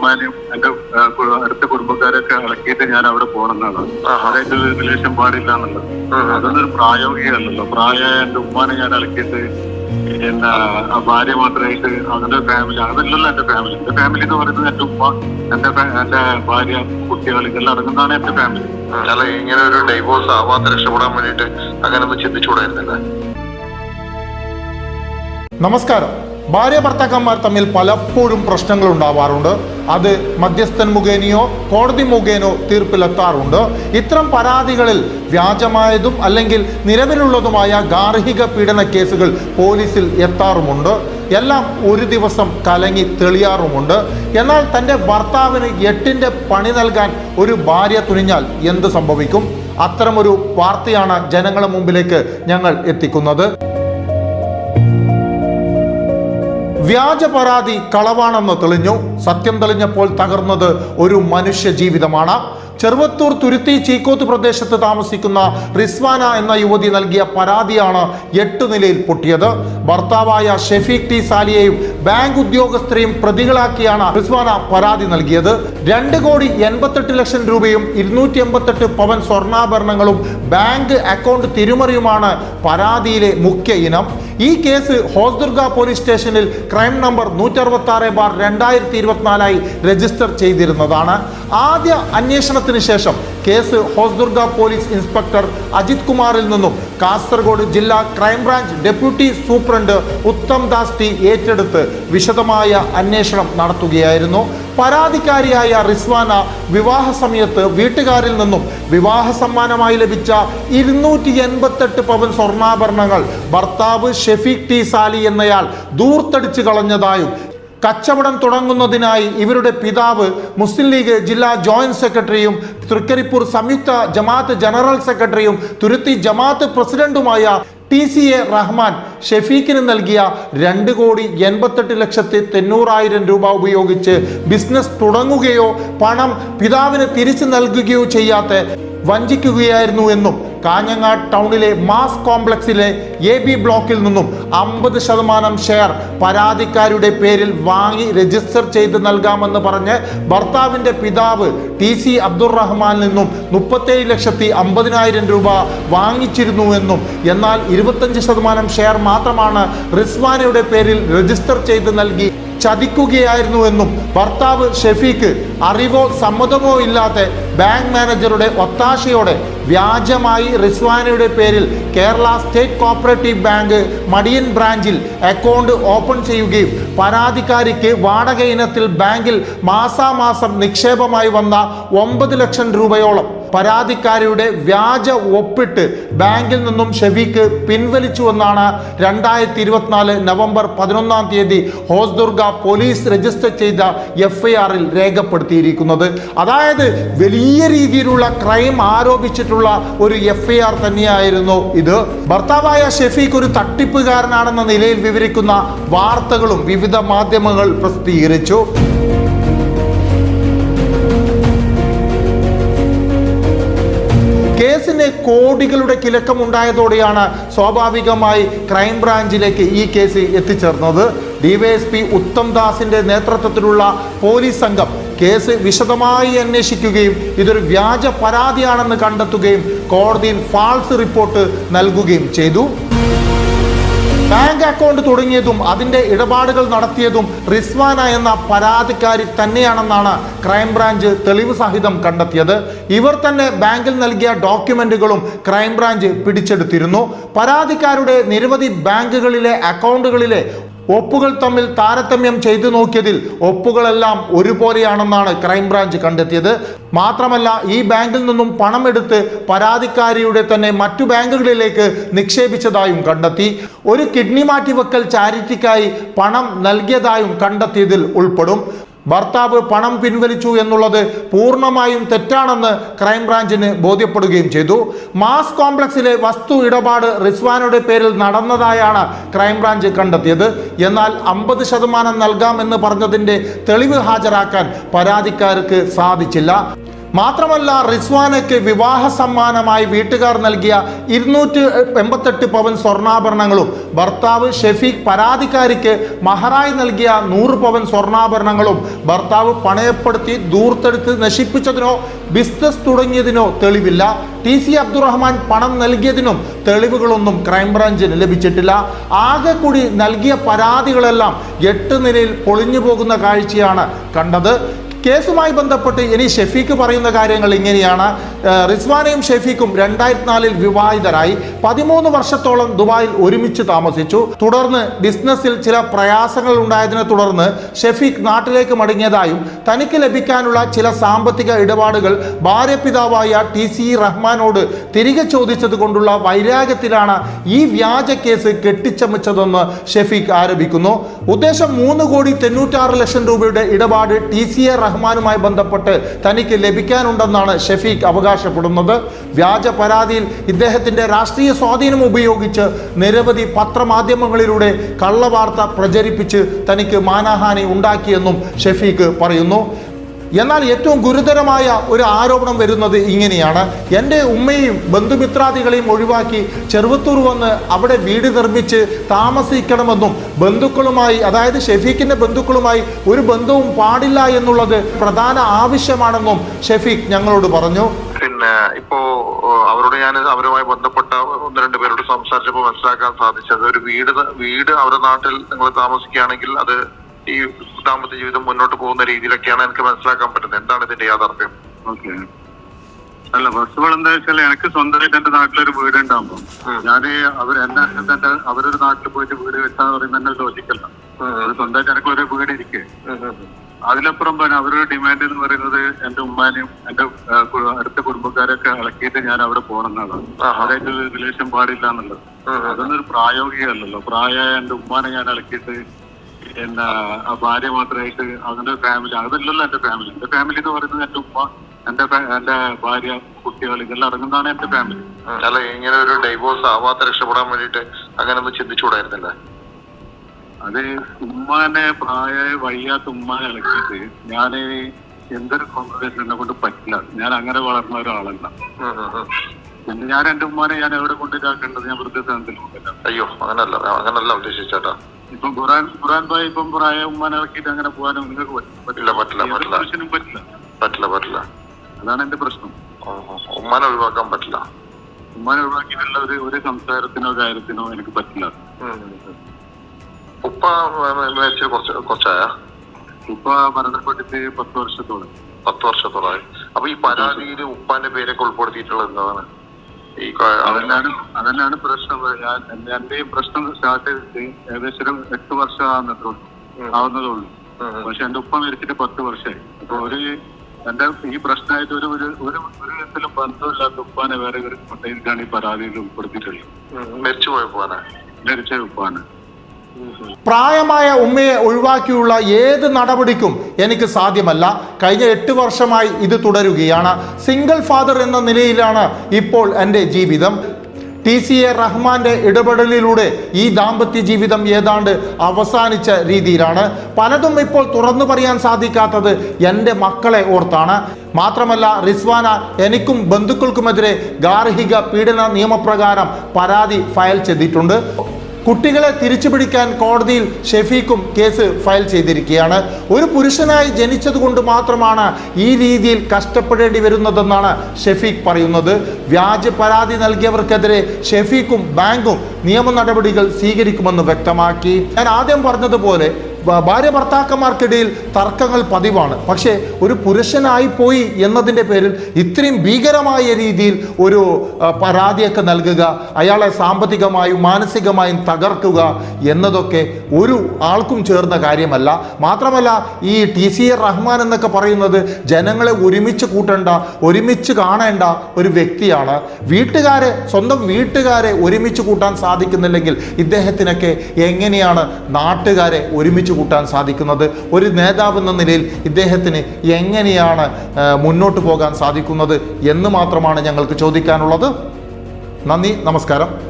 ഉമ്മാനെയും എന്റെ അടുത്ത കുടുംബക്കാരൊക്കെ ഇളക്കിയിട്ട് ഞാൻ അവിടെ പോകണമെന്നാണ് അതായത് റിലേഷൻ പാടില്ല എന്നുള്ളത് അതൊന്നൊരു പ്രായോഗികമല്ലല്ലോ. പ്രായമായ എന്റെ ഉമ്മാനെ ഞാൻ ഇളക്കിയിട്ട് എന്നാ ആ ഭാര്യ മാത്രമായിട്ട് അവന്റെ ഫാമിലി അതല്ലല്ലോ എന്റെ ഫാമിലി എന്റെ ഫാമിലി എന്ന് പറയുന്നത് എന്റെ ഉമ്മ എന്റെ എന്റെ ഭാര്യ കുട്ടികൾ ഇതെല്ലാം അടങ്ങുന്നതാണ് എന്റെ ഫാമിലി അല്ല ഇങ്ങനെ ഒരു ഡൈവോഴ്സ് ആവാത്ത രക്ഷപ്പെടാൻ വേണ്ടിയിട്ട് അങ്ങനെ ഒന്ന് ചിന്തിച്ചുകൂടായിരുന്നില്ല? നമസ്കാരം. ഭാര്യ ഭർത്താക്കന്മാർ തമ്മിൽ പലപ്പോഴും പ്രശ്നങ്ങൾ ഉണ്ടാവാറുണ്ട് അത് മധ്യസ്ഥൻ മുഖേനയോ കോടതി മുഖേനോ തീർപ്പിലെത്താറുണ്ട്. ഇത്തരം പരാതികളിൽ വ്യാജമായതും അല്ലെങ്കിൽ നിലവിലുള്ളതുമായ ഗാർഹിക പീഡന കേസുകൾ പോലീസിൽ എത്താറുമുണ്ട്. എല്ലാം ഒരു ദിവസം കലങ്ങി തെളിയാറുമുണ്ട്. എന്നാൽ തന്റെ ഭർത്താവിന് എട്ടിന്റെ പണി നൽകാൻ ഒരു ഭാര്യ തുനിഞ്ഞാൽ എന്ത് സംഭവിക്കും? അത്തരമൊരു വാർത്തയാണ് ജനങ്ങളുടെ മുമ്പിലേക്ക് ഞങ്ങൾ എത്തിക്കുന്നത്. വ്യാജ പരാതി കളവാണെന്ന് തെളിഞ്ഞു. സത്യം തെളിഞ്ഞപ്പോൾ തകർന്നത് ഒരു മനുഷ്യ ജീവിതമാണ്. ചെറുവത്തൂർ തുരുത്തി ചീക്കോത്ത് പ്രദേശത്ത് താമസിക്കുന്ന റിസ്വാന എന്ന യുവതി നൽകിയ പരാതിയാണ് എട്ട് നിലയിൽ പൊട്ടിയത്. ഭർത്താവായ ഷെഫീഖ് ടി സാലിയെയും ബാങ്ക് ഉദ്യോഗസ്ഥരെയും പ്രതികളാക്കിയാണ് റിസ്വാന പരാതി നൽകിയത്. രണ്ട് കോടി എൺപത്തെട്ട് ലക്ഷം രൂപയും ഇരുന്നൂറ്റി എൺപത്തെട്ട് പവൻ സ്വർണാഭരണങ്ങളും ബാങ്ക് അക്കൗണ്ട് തിരുമറിയുമാണ് പരാതിയിലെ മുഖ്യ ഇനം. ഈ കേസ് ഹോസ്ദുർഗ പോലീസ് സ്റ്റേഷനിൽ ക്രൈം നമ്പർ നൂറ്ററുപത്തി ആറ് ബാർ രണ്ടായിരത്തി ഇരുപത്തിനാലായി രജിസ്റ്റർ ചെയ്തിരുന്നതാണ്. ആദ്യ അന്വേഷണത്തിന് ശേഷം case Hosdurg police inspector Ajith കുമാറിൽ നിന്നും കാസർഗോഡ് ജില്ലാ crime branch deputy superintendent Uttam Das T ഏറ്റെടുത്ത് വിശദമായ അന്വേഷണം നടത്തുകയായിരുന്നു. പരാതിക്കാരിയായ റിസ്വാന വിവാഹ സമയത്ത് വീട്ടുകാരിൽ നിന്നും വിവാഹ സമ്മാനമായി ലഭിച്ച ഇരുന്നൂറ്റി എൺപത്തെട്ട് പവൻ സ്വർണാഭരണങ്ങൾ ഭർത്താവ് ഷെഫീഖ് ടി സാലി എന്നയാൾ ദൂർത്തടിച്ചു കളഞ്ഞതായും കച്ചവടം തുടങ്ങുന്നതിനായി ഇവരുടെ പിതാവ് മുസ്ലിം ലീഗ് ജില്ലാ ജോയിന്റ് സെക്രട്ടറിയും തൃക്കരിപ്പൂർ സംയുക്ത ജമാഅത്ത് ജനറൽ സെക്രട്ടറിയും തുരുത്തി ജമാഅത്ത് പ്രസിഡന്റുമായ ടി സി എ റഹ്മാൻ ഷെഫീഖിന് നൽകിയ രണ്ട് കോടി എൺപത്തെട്ട് ലക്ഷത്തി തൊണ്ണൂറായിരം രൂപ ഉപയോഗിച്ച് ബിസിനസ് തുടങ്ങുകയോ പണം പിതാവിന് തിരിച്ചു നൽകുകയോ ചെയ്യാത്ത വഞ്ചിക്കുകയായിരുന്നു എന്നും കാഞ്ഞങ്ങാട് ടൗണിലെ മാസ് കോംപ്ലക്സിലെ എ ബി ബ്ലോക്കിൽ നിന്നും അമ്പത് ശതമാനം ഷെയർ പരാതിക്കാരുടെ പേരിൽ വാങ്ങി രജിസ്റ്റർ ചെയ്ത് നൽകാമെന്ന് പറഞ്ഞ് ഭർത്താവിന്റെ പിതാവ് ടി സി അബ്ദുറഹ്മാനിൽ നിന്നും മുപ്പത്തേഴ് ലക്ഷത്തി അമ്പതിനായിരം രൂപ വാങ്ങിച്ചിരുന്നുവെന്നും എന്നാൽ ഇരുപത്തഞ്ച് ശതമാനം ഷെയർ മാത്രമാണ് റിസ്വാനയുടെ പേരിൽ രജിസ്റ്റർ ചെയ്ത് നൽകി. ചതിക്കുകയായിരുന്നുവെന്നും ഭർത്താവ് ഷെഫീഖ് അറിവോ സമ്മതമോ ഇല്ലാത്ത ബാങ്ക് മാനേജറുടെ ഒത്താശയോടെ വ്യാജമായി റിസ്വാനയുടെ പേരിൽ Kerala state cooperative bank Madiyan ബ്രാഞ്ചിൽ അക്കൗണ്ട് ഓപ്പൺ ചെയ്യുകയും പരാതിക്കാരിക്ക് വാടക ഇനത്തിൽ ബാങ്കിൽ മാസാമാസം നിക്ഷേപമായി വന്ന ഒമ്പത് ലക്ഷം രൂപയോളം പരാതിക്കാരിയുടെ വ്യാജ ഒപ്പിട്ട് ബാങ്കിൽ നിന്നും ഷെഫീഖ് പിൻവലിച്ചുവെന്നാണ് രണ്ടായിരത്തി ഇരുപത്തിനാല് നവംബർ പതിനൊന്നാം തീയതി ഹോസ്ദുർഗ പോലീസ് രജിസ്റ്റർ ചെയ്ത എഫ്ഐആറിൽ രേഖപ്പെടുത്തിയിരിക്കുന്നത്. അതായത് വലിയ രീതിയിലുള്ള ക്രൈം ആരോപിച്ചിട്ടുള്ള ഒരു എഫ് തന്നെയായിരുന്നു ഇത്. ഭർത്താവായ ഷെഫീഖ് ഒരു തട്ടിപ്പുകാരനാണെന്ന നിലയിൽ വിവരിക്കുന്ന വാർത്തകളും വിവിധ മാധ്യമങ്ങൾ പ്രസിദ്ധീകരിച്ചു. കോടികളുടെ കിലക്കം കിലക്കമുണ്ടായതോടെയാണ് സ്വാഭാവികമായി ക്രൈംബ്രാഞ്ചിലേക്ക് ഈ കേസ് എത്തിച്ചേർന്നത്. ഡിവൈഎസ്പി ഉത്തം ദാസിന്റെ നേതൃത്വത്തിലുള്ള പോലീസ് സംഘം കേസ് വിശദമായി അന്വേഷിക്കുകയും ഇതൊരു വ്യാജ പരാതിയാണെന്ന് കണ്ടെത്തുകയും കോടതിയിൽ ഫാൾസ് റിപ്പോർട്ട് നൽകുകയും ചെയ്തു. ബാങ്ക് അക്കൗണ്ട് തുടങ്ങിയതും അതിന്റെ ഇടപാടുകൾ നടത്തിയതും റിസ്വാന എന്ന പരാതിക്കാരി തന്നെയാണെന്നാണ് ക്രൈംബ്രാഞ്ച് തെളിവ് സഹിതം കണ്ടെത്തിയത്. ഇവർ തന്നെ ബാങ്കിൽ നൽകിയ ഡോക്യുമെന്റുകളും ക്രൈംബ്രാഞ്ച് പിടിച്ചെടുത്തിരുന്നു. പരാതിക്കാരുടെ നിരവധി ബാങ്കുകളിലെ അക്കൗണ്ടുകളിലെ ഒപ്പുകൾ തമ്മിൽ താരതമ്യം ചെയ്തു നോക്കിയതിൽ ഒപ്പുകളെല്ലാം ഒരുപോലെയാണെന്നാണ് ക്രൈംബ്രാഞ്ച് കണ്ടെത്തിയത്. മാത്രമല്ല ഈ ബാങ്കിൽ നിന്നും പണം എടുത്ത് പരാതിക്കാരിയുടെ തന്നെ മറ്റു ബാങ്കുകളിലേക്ക് നിക്ഷേപിച്ചതായും കണ്ടെത്തി. ഒരു കിഡ്നി മാറ്റിവെക്കൽ ചാരിറ്റിക്കായി പണം നൽകിയതായും കണ്ടെത്തിയതിൽ ഉൾപ്പെടും. ഭർത്താവ് പണം പിൻവലിച്ചു എന്നുള്ളത് പൂർണമായും തെറ്റാണെന്ന് ക്രൈംബ്രാഞ്ചിന് ബോധ്യപ്പെടുകയും ചെയ്തു. മാസ് കോംപ്ലക്സിലെ വസ്തു ഇടപാട് റിസ്വാനയുടെ പേരിൽ നടന്നതായാണ് ക്രൈംബ്രാഞ്ച് കണ്ടെത്തിയത്. എന്നാൽ അമ്പത് ശതമാനം നൽകാമെന്ന് പറഞ്ഞതിന്റെ തെളിവ് ഹാജരാക്കാൻ പരാതിക്കാർക്ക് സാധിച്ചില്ല. മാത്രമല്ല റിസ്വാനയ്ക്ക് വിവാഹ സമ്മാനമായി വീട്ടുകാർ നൽകിയ ഇരുന്നൂറ്റി എൺപത്തെട്ട് പവൻ സ്വർണാഭരണങ്ങളും ഭർത്താവ് ഷെഫീഖ് പരാതിക്കാരിക്ക് മഹറായി നൽകിയ നൂറ് പവൻ സ്വർണാഭരണങ്ങളും ഭർത്താവ് പണയപ്പെടുത്തി ദൂർത്തെടുത്ത് നശിപ്പിച്ചതിനോ ബിസിനസ് തുടങ്ങിയതിനോ തെളിവില്ല. ടി സി അബ്ദുറഹ്മാൻ പണം നൽകിയതിനും തെളിവുകളൊന്നും ക്രൈംബ്രാഞ്ചിന് ലഭിച്ചിട്ടില്ല. ആകെ കൂടി നൽകിയ പരാതികളെല്ലാം എട്ട് നിലയിൽ പൊളിഞ്ഞു പോകുന്ന കാഴ്ചയാണ് കണ്ടത്. കേസുമായി ബന്ധപ്പെട്ട് ഇനി ഷെഫീഖ് പറയുന്ന കാര്യങ്ങൾ ഇങ്ങനെയാണ്. റിസ്വാനയും ഷെഫീഖും രണ്ടായിരത്തി നാലിൽ വിവാഹിതരായി. പതിമൂന്ന് വർഷത്തോളം ദുബായിൽ ഒരുമിച്ച് താമസിച്ചു. തുടർന്ന് ബിസിനസ്സിൽ ചില പ്രയാസങ്ങൾ ഉണ്ടായതിനെ തുടർന്ന് ഷെഫീഖ് നാട്ടിലേക്ക് മടങ്ങിയതായും തനിക്ക് ലഭിക്കാനുള്ള ചില സാമ്പത്തിക ഇടപാടുകൾ ഭാര്യപിതാവായ ടി സി റഹ്മാനോട് തിരികെ ചോദിച്ചത് കൊണ്ടുള്ള വൈരാഗ്യത്തിലാണ് ഈ വ്യാജ കേസ് കെട്ടിച്ചമച്ചതെന്ന് ഷെഫീഖ് ആരോപിക്കുന്നു. ഉദ്ദേശം മൂന്ന് കോടി തൊണ്ണൂറ്റാറ് ലക്ഷം രൂപയുടെ ഇടപാട് ടി സി എ റഹ്മാനുമായി ബന്ധപ്പെട്ട് തനിക്ക് ലഭിക്കാനുണ്ടെന്നാണ് ഷെഫീഖ് അവകാശപ്പെടുന്നത്. വ്യാജ പരാതിയിൽ ഇദ്ദേഹത്തിന്റെ രാഷ്ട്രീയ സ്വാധീനം ഉപയോഗിച്ച് നിരവധി പത്രമാധ്യമങ്ങളിലൂടെ കള്ളവാർത്ത പ്രചരിപ്പിച്ച് തനിക്ക് മാനഹാനി ഉണ്ടാക്കിയെന്നും ഷെഫീഖ് പറയുന്നു. എന്നാൽ ഏറ്റവും ഗുരുതരമായ ഒരു ആരോപണം വരുന്നത് ഇങ്ങനെയാണ്. എന്റെ ഉമ്മയും ബന്ധുമിത്രാദികളെയും ഒഴിവാക്കി ചെറുവത്തൂർ വന്ന് അവിടെ വീട് നിർമ്മിച്ച് താമസിക്കണമെന്നും ബന്ധുക്കളുമായി അതായത് ഷെഫീഖിന്റെ ബന്ധുക്കളുമായി ഒരു ബന്ധവും പാടില്ല എന്നുള്ളത് പ്രധാന ആവശ്യമാണെന്നും ഷെഫീഖ് ഞങ്ങളോട് പറഞ്ഞു. പിന്നെ ഇപ്പോ അവരോട് ഞാൻ അവരുമായി ബന്ധപ്പെട്ട ഒന്ന് രണ്ട് പേരോട് സംസാരിച്ചപ്പോൾ മനസ്സിലാക്കാൻ സാധിച്ചത് ഒരു വീട് വീട് അവരുടെ നാട്ടിൽ നിങ്ങൾ താമസിക്കുകയാണെങ്കിൽ അത് ഈ ദാമ്പത്യ ജീവിതം മുന്നോട്ട് പോകുന്ന രീതിയിലൊക്കെയാണ് എനിക്ക് മനസ്സിലാക്കാൻ പറ്റുന്നത്. എന്താണ് ഇതിന്റെ യാഥാർത്ഥ്യം? ഓക്കെ. അല്ല ഫസ്റ്റ് എന്താ വെച്ചാൽ എനിക്ക് സ്വന്തമായിട്ട് എന്റെ നാട്ടിലൊരു വീട് ഉണ്ടാകുമ്പോ ഞാൻ അവർ എന്നെ തന്നെ അവരൊരു നാട്ടിൽ പോയിട്ട് വീട് വെച്ചാന്ന് പറയുന്നത് എന്നെ ലോജിക്കല്ല സ്വന്തമായിട്ട് എനിക്ക് ഒരു വീട് ഇരിക്കേ. അതിലപ്പുറം പിന്നെ അവരുടെ ഡിമാൻഡ് എന്ന് പറയുന്നത് എന്റെ ഉമ്മാനെയും എന്റെ അടുത്ത കുടുംബക്കാരൊക്കെ ഇളക്കിയിട്ട് ഞാൻ അവിടെ പോകണം എന്നുള്ളതാണ് അതായിട്ട് റിലേഷൻ പാടില്ല എന്നുള്ളത്. അതൊന്നും ഒരു പ്രായോഗികമല്ലല്ലോ. പ്രായമായ എന്റെ ഉമ്മാനെ ഞാൻ ഇളക്കിയിട്ട് ആ ഭാര്യ മാത്രമായിട്ട് അവന്റെ ഫാമിലി അതല്ലല്ലോ എന്റെ ഫാമിലി എന്റെ ഫാമിലി എന്ന് പറയുന്നത് എന്റെ ഉമ്മ എന്റെ എന്റെ ഭാര്യ കുട്ടികൾ ഇതെല്ലാം അടങ്ങുന്നതാണ് എന്റെ ഫാമിലി. അല്ല ഇങ്ങനെ ഒരു ഡൈവോഴ്സ് ആവാത്ത രക്ഷപ്പെടാൻ വേണ്ടിട്ട് അങ്ങനെ ഒന്ന് ചിന്തിച്ചുകൂടായിരുന്നില്ല? അത് ഉമ്മാനെ പ്രായ വയ്യാത്ത ഉമ്മാനെ ഇളക്കിയിട്ട് ഞാൻ എന്തൊരു കോൺഫിഡൻസ് എന്നെ കൊണ്ട് പറ്റില്ല. ഞാൻ അങ്ങനെ വളർന്ന ഒരാളല്ല. പിന്നെ ഞാൻ എന്റെ ഉമ്മാനെ ഞാൻ എവിടെ കൊണ്ടിട്ടാക്കേണ്ടത് ഞാൻ വൃദ്ധസ്ഥാനത്തിൽ കൊണ്ടില്ല അയ്യോ അങ്ങനല്ല അങ്ങനല്ല ഉദ്ദേശിച്ചേട്ടാ ഇപ്പം ഖുറാൻ ഖുറാൻ ഭായി ഇപ്പം പ്രായ ഉമ്മാനെ ഇറക്കിയിട്ട് അങ്ങനെ പോകാനും നിങ്ങൾക്ക് പറ്റില്ല. പറ്റില്ല, പറ്റില്ല. മനുഷ്യനും പറ്റില്ല. പറ്റില്ല പറ്റില്ല. അതാണ് എന്റെ പ്രശ്നം. ഉമ്മാനെ ഒഴിവാക്കാൻ പറ്റില്ല. ഉമ്മാനെ ഒഴിവാക്കിയിട്ടുള്ള ഒരു ഒരു സംസാരത്തിനോ കാര്യത്തിനോ എനിക്ക് പറ്റില്ല. ഉപ്പ മരിച്ച് കുറച്ച് കുറച്ചായ? ഉപ്പ മരണപ്പെട്ടിട്ട് പത്ത് വർഷത്തോളം. പത്ത് വർഷത്തോളമായി. അപ്പൊ ഈ പരാതിയിൽ ഉപ്പാന്റെ പേരൊക്കെ ഉൾപ്പെടുത്തിയിട്ടുള്ളത് എന്താണ്? ഈ അതെല്ലാം പ്രശ്നം? ഞാൻ എന്റെ പ്രശ്നം സ്റ്റാർട്ട് ചെയ്തിട്ട് ഏകദേശം ഒരു എട്ട് വർഷം ആവുന്നതേ ആവുന്നതേ ഉള്ളൂ. പക്ഷെ എന്റെ ഉപ്പ മരിച്ചിട്ട് പത്ത് വർഷമായി. അപ്പൊ ഒരു എന്റെ ഈ പ്രശ്നമായിട്ട് ഒരു ഒരു ഒരു ഒരു വിധത്തിലും ബന്ധമില്ലാത്ത ഉപ്പാനെ വേറെ ഒരു കൊണ്ടേക്കാണ് ഈ പരാതിയിൽ ഉൾപ്പെടുത്തിയിട്ടുള്ളത്. മരിച്ചു പോയപ്പോനെ മരിച്ച ഉപ്പാണ്. പ്രായമായ ഉമ്മയെ ഒഴിവാക്കിയുള്ള ഏത് നടപടിക്കും എനിക്ക് സാധ്യമല്ല. കഴിഞ്ഞ എട്ട് വർഷമായി ഇത് തുടരുകയാണ്. സിംഗിൾ ഫാദർ എന്ന നിലയിലാണ് ഇപ്പോൾ എന്റെ ജീവിതം. ടി സി എ റഹ്മാന്റെ ഇടപെടലിലൂടെ ഈ ദാമ്പത്യ ജീവിതം ഏതാണ്ട് അവസാനിച്ച രീതിയിലാണ്. പലതും ഇപ്പോൾ തുറന്നു പറയാൻ സാധിക്കാത്തത് എന്റെ മക്കളെ ഓർത്താണ്. മാത്രമല്ല റിസ്വാന എനിക്കും ബന്ധുക്കൾക്കുമെതിരെ ഗാർഹിക പീഡന നിയമപ്രകാരം പരാതി ഫയൽ ചെയ്തിട്ടുണ്ട്. കുട്ടികളെ തിരിച്ചുപിടിക്കാൻ കോടതിയിൽ ഷെഫീഖും കേസ് ഫയൽ ചെയ്തിരിക്കുകയാണ്. ഒരു പുരുഷനായി ജനിച്ചതുകൊണ്ട് മാത്രമാണ് ഈ രീതിയിൽ കഷ്ടപ്പെടേണ്ടി വരുന്നതെന്നാണ് ഷെഫീഖ് പറയുന്നത്. വ്യാജ പരാതി നൽകിയവർക്കെതിരെ ഷെഫീഖും ബാങ്കും നിയമ നടപടികൾ സ്വീകരിക്കുമെന്ന് വ്യക്തമാക്കി. ഞാൻ ആദ്യം പറഞ്ഞതുപോലെ ഭാര്യ ഭർത്താക്കന്മാർക്കിടയിൽ തർക്കങ്ങൾ പതിവാണ്. പക്ഷേ ഒരു പുരുഷനായി പോയി എന്നതിന്റെ പേരിൽ ഇത്രയും ഭീകരമായ രീതിയിൽ ഒരു പരാതിയൊക്കെ നൽകുക അയാളെ സാമ്പത്തികമായും മാനസികമായും തകർക്കുക എന്നതൊക്കെ ഒരു ആൾക്കും ചേർന്ന കാര്യമല്ല. മാത്രമല്ല ഈ ടി സി എ റഹ്മാൻ എന്നൊക്കെ പറയുന്നത് ജനങ്ങളെ ഒരുമിച്ച് കൂട്ടേണ്ട ഒരുമിച്ച് കാണേണ്ട ഒരു വ്യക്തിയാണ്. വീട്ടുകാരെ സ്വന്തം വീട്ടുകാരെ ഒരുമിച്ച് കൂട്ടാൻ സാധിക്കുന്നില്ലെങ്കിൽ ഇദ്ദേഹത്തിനൊക്കെ എങ്ങനെയാണ് നാട്ടുകാരെ ഒരുമിച്ച് കൂട്ടാൻ സാധിക്കുന്നത്. ഒരു നേതാവ് എന്ന നിലയിൽ ഇദ്ദേഹത്തിന് എങ്ങനെയാണ് മുന്നോട്ട് പോകാൻ സാധിക്കുന്നത് എന്ന് മാത്രമാണ് ഞങ്ങൾക്ക് ചോദിക്കാനുള്ളത്. നന്ദി നമസ്കാരം.